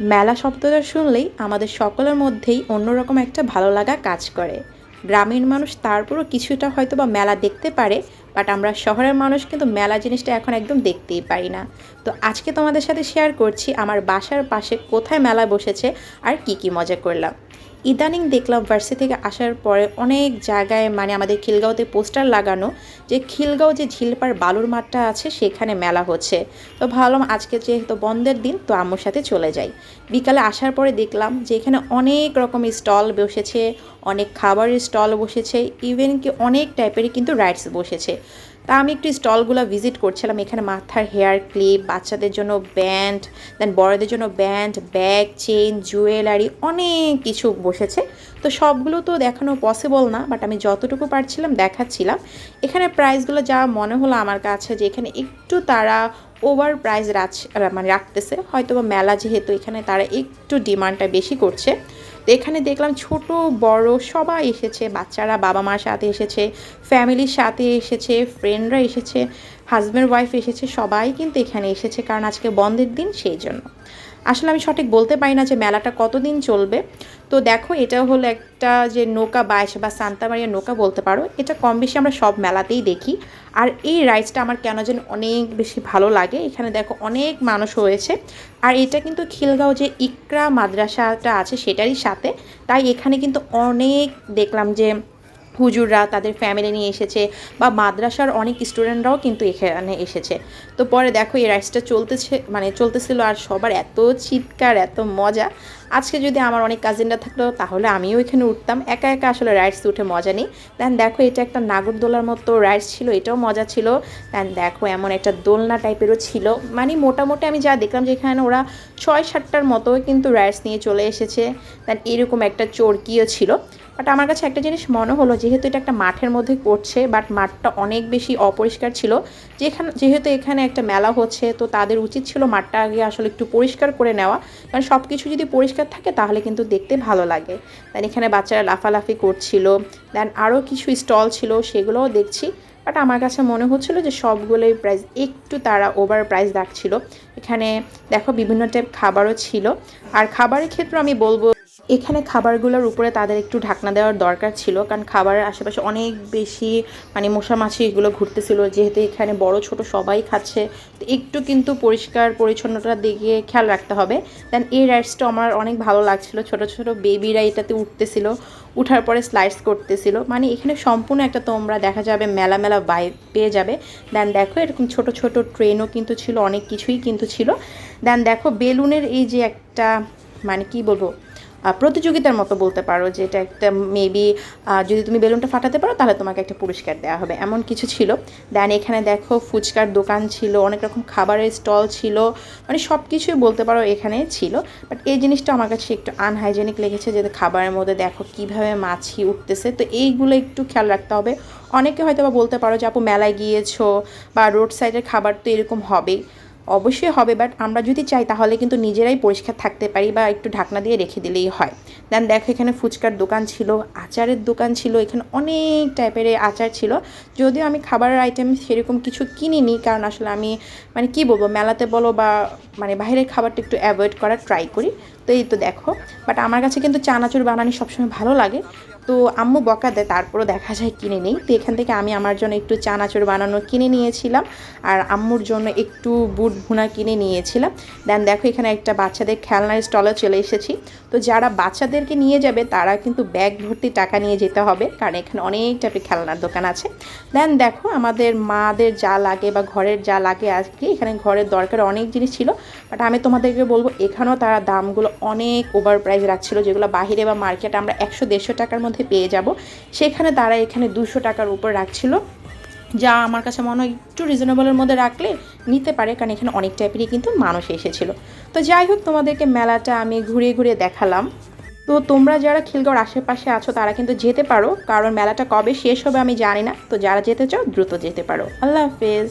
মেলা শব্দটা শুনলেই আমাদের সকলের মধ্যেই অন্যরকম একটা ভালো লাগা কাজ করে। গ্রামীণ মানুষ তারপরও কিছুটা হয়তো বা মেলা দেখতে পারে বাট আমরা শহরের মানুষ কিন্তু মেলা জিনিসটা এখন একদম দেখতেই পারি না। তো আজকে তোমাদের সাথে শেয়ার করছি আমার বাসার পাশে কোথায় মেলা বসেছে আর কি কি মজা করলাম। ইদানিং দেখলাম ভার্সি থেকে আসার পরে অনেক জায়গায় মানে আমাদের খিলগাঁওতে পোস্টার লাগানো যে খিলগাঁও যে ঝিলপার বালুর মাঠটা আছে, সেখানে মেলা হচ্ছে। তো ভাবলাম আজকে যেহেতু বন্ধের দিন, তো আম্মুর সাথে চলে যাই। বিকালে আসার পরে দেখলাম যে এখানে অনেক রকমের স্টল বসেছে, অনেক খাবারের স্টল বসেছে ইভেন কি অনেক টাইপেরই কিন্তু রাইডস বসেছে। তা আমি একটু স্টলগুলো ভিজিট করছিলাম। এখানে মাথার হেয়ার ক্লিপ, বাচ্চাদের জন্য ব্যান্ড দেন বড়দের জন্য ব্যান্ড, ব্যাগ চেন জুয়েলারি অনেক কিছু বসেছে। তো সবগুলো তো দেখানো পসিবল না বাট আমি যতটুকু পারছিলাম দেখাচ্ছিলাম। এখানে প্রাইসগুলো যা মনে হলো আমার কাছে যে এখানে একটু তারা ওভার প্রাইস রাখ মানে রাখতেছে। হয়তো মেলা যেহেতু এখানে তারা একটু ডিমান্ডটা বেশি করছে। এখানে দেখলাম ছোট, বড় সবাই এসেছে। বাচ্চারা বাবা মার সাথে এসেছে, ফ্যামিলির সাথে এসেছে ফ্রেন্ডরা এসেছে হাজব্যান্ড ওয়াইফ এসেছে, সবাই কিন্তু এখানে এসেছে কারণ আজকে বন্ধের দিন সেই জন্য। আসলে আমি সঠিক বলতে পারি না যে মেলাটা কতদিন চলবে। তো দেখো, এটা হলো একটা যে নৌকা বাইশ বা সান্তামারিয়া নৌকা বলতে পারো। এটা কম বেশি আমরা সব মেলাতেই দেখি। আর এই রাইসটা আমার কেন যেন অনেক বেশি ভালো লাগে। এখানে দেখো অনেক মানুষ হয়েছে আর এটা কিন্তু খিলগাঁও যে ইকরা মাদ্রাসাটা আছে, সেটারই সাথে। তাই এখানে কিন্তু অনেক দেখলাম যে হুজুররা তাদের ফ্যামিলি নিয়ে এসেছে বা মাদ্রাসার অনেক স্টুডেন্টরাও কিন্তু এখানে এসেছে। তো পরে দেখো এই রাইডসটা চলতেছে মানে চলতেছিল আর সবার এত চিৎকার, এত মজা। আজকে যদি আমার অনেক কাজিনরা থাকতো তাহলে আমিও এখানে উঠতাম। একা একা আসলে রাইডস উঠে মজা নেই। দেন দেখো এটা একটা নাগরদোলার মতো রাইডস ছিল, এটাও মজা ছিল। দেন দেখো এমন একটা দোলনা টাইপেরও ছিল। মানে মোটামুটি আমি যা দেখলাম যে এখানে ওরা ছয় সাতটার মতো কিন্তু রাইডস নিয়ে চলে এসেছে। দেন এরকম একটা চরকিও ছিল। বাট আমার কাছে একটা জিনিস মনে হলো যেহেতু এটা একটা মাঠের মধ্যে করছে বাট মাঠটা অনেক বেশি অপরিষ্কার ছিল। যেখানে, যেহেতু এখানে একটা মেলা হচ্ছে, তো তাদের উচিত ছিল মাঠটা আগে আসলে একটু পরিষ্কার করে নেওয়া। কারণ সব কিছু যদি পরিষ্কার থাকে, তাহলে কিন্তু দেখতে ভালো লাগে। দেন এখানে বাচ্চারা লাফালাফি করছিল। দেন আরও কিছু স্টল ছিল, সেগুলোও দেখছি। বাট আমার কাছে মনে হচ্ছিল যে সবগুলোই প্রাইস একটু তারা ওভার প্রাইস রাখছিল। এখানে দেখো বিভিন্ন টাইপ খাবারও ছিল। আর খাবারের ক্ষেত্রে আমি বলব এখানে খাবারগুলোর উপরে তাদের একটু ঢাকনা দেওয়ার দরকার ছিল, কারণ খাবারের আশেপাশে অনেক বেশি মানে মশা মাছি এগুলো ঘুরতেছিল, যেহেতু এখানে বড় ছোট সবাই খাচ্ছে, তো একটু কিন্তু পরিষ্কার পরিচ্ছন্নতার দিকে খেয়াল রাখতে হবে। দেন এই রাইডসটা আমার অনেক ভালো লাগছিল, ছোট ছোট বেবিরা এটাতে উঠতেছিল, উঠার পরে স্লাইডস করতেছিল মানে এখানে সম্পূর্ণ একটা তোমরা দেখা যাবে মেলা মেলা বাই পেয়ে যাবে। দেন দেখো এরকম ছোট ছোট ট্রেনও কিন্তু ছিল, অনেক কিছুই কিন্তু ছিল। দেন দেখো বেলুনের এই যে একটা মানে কি বলব প্রতিযোগিতার মতো বলতে পারো যে এটা একটা মেবি যদি তুমি বেলুনটা ফাটাতে পারো তাহলে তোমাকে একটা পুরস্কার দেওয়া হবে। এমন কিছু ছিল। দেন এখানে দেখো ফুচকার দোকান ছিল, অনেক রকম খাবারের স্টল ছিল মানে সব কিছুই বলতে পারো এখানে ছিল। বাট এই জিনিসটা আমার কাছে একটু আনহাইজেনিক লেগেছে যে খাবারের মধ্যে দেখো কীভাবে মাছি উঠতেছে। তো এইগুলো একটু খেয়াল রাখতে হবে। অনেকে হয়তো বা বলতে পারো যে, আপু, মেলায় গিয়েছো বা রোড সাইডের খাবার তো এরকম হবেই। অবশ্যই হবে বাট আমরা যদি চাই তাহলে কিন্তু নিজেরাই পরিষ্কার থাকতে পারি বা একটু ঢাকনা দিয়ে রেখে দিলেই হয়। দেন দেখো এখানে ফুচকার দোকান ছিল, আচারের দোকান ছিল, এখানে অনেক টাইপের আচার ছিল। যদিও আমি খাবারের আইটেম সেরকম কিছু কিনিনি, কারণ আসলে আমি মানে কি বলব, মেলাতে বলো বা মানে বাইরের খাবারটা একটু অ্যাভয়েড করার ট্রাই করি। তো এই তো দেখো। বাট আমার কাছে কিন্তু চানাচুর বানানি সবসময় ভালো লাগে। তো আম্মু বকা দেয়, তারপরও দেখা যায় কিনে নেই। তো এখান থেকে আমি আমার জন্য একটু চানাচুর বানানো কিনে নিয়েছিলাম। আর আম্মুর জন্য একটু বুট ভুনা কিনে নিয়েছিলাম। দেন দেখো এখানে একটা বাচ্চাদের খেলনার স্টলে চলে এসেছি। তো যারা বাচ্চাদেরকে নিয়ে যাবে, তারা কিন্তু ব্যাগ ভর্তি টাকা নিয়ে যেতে হবে। কারণ এখানে অনেক টাইপের খেলনার দোকান আছে। দেন দেখো আমাদের মাদের যা লাগে বা ঘরের যা লাগে আজকে, এখানে ঘরের দরকার অনেক জিনিস ছিল। বাট আমি তোমাদেরকে বলব, এখানেও তারা দামগুলো অনেক ওভার প্রাইস রাখছিল, যেগুলো বাহিরে বা মার্কেটে আমরা একশো দেড়শো টাকার মধ্যে পেয়ে যাব। সেখানে তারা এখানে দুশো টাকার উপর রাখছিল। যা আমার কাছে মনে হয় একটু রিজনেবলের মধ্যে রাখলে নিতে পারে, কারণ এখানে অনেক টাইপেরই কিন্তু মানুষ এসেছিল। তো যাই হোক, তোমাদেরকে মেলাটা আমি ঘুরিয়ে ঘুরিয়ে দেখালাম। তো তোমরা যারা খিলগাঁওর আশেপাশে আছো, তারা কিন্তু যেতে পারো, কারণ মেলাটা কবে শেষ হবে আমি জানি না। তো যারা যেতে চাও, দ্রুত যেতে পারো। আল্লাহ হাফেজ।